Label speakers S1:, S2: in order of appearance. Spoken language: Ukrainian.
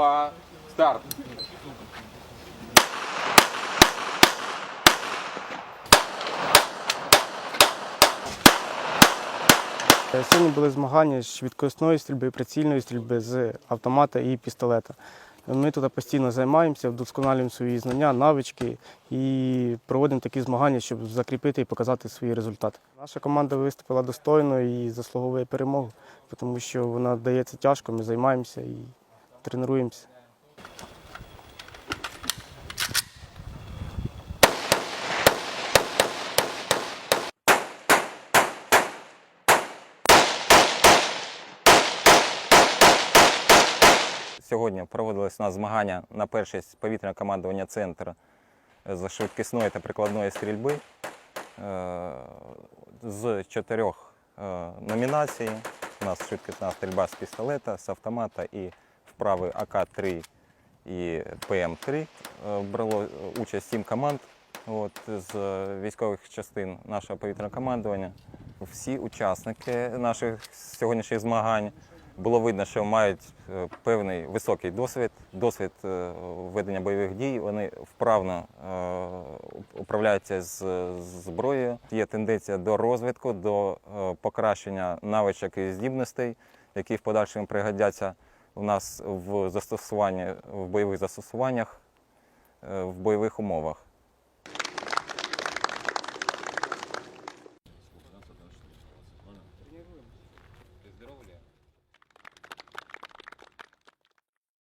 S1: два, старт.
S2: Сьогодні були змагання з швидкісної стрільби, прицільної стрільби з автомата і пістолета. Ми тут постійно займаємося, вдосконалюємо свої знання, навички і проводимо такі змагання, щоб закріпити і показати свої результати. Наша команда виступила достойно і заслуговує перемогу, тому що вона дається тяжко, ми займаємося і тренуємося.
S3: Сьогодні проводились у нас змагання на першість повітряного командування центр з швидкісної та прикладної стрільби Е, з чотирьох е, номінацій. У нас швидкісна стрільба з пістолета, з автомата і вправи АК-3 і ПМ-3. Е, Брало участь сім команд от, з військових частин нашого повітряного командування. Всі учасники наших сьогоднішніх змагань було видно, що мають е, певний високий досвід, досвід е, ведення бойових дій. Вони вправно е, управляються з зброєю. Є тенденція до розвитку, до е, покращення навичок і здібностей, які в подальшому пригодяться у нас в застосуванні в бойових застосуваннях е, в бойових умовах.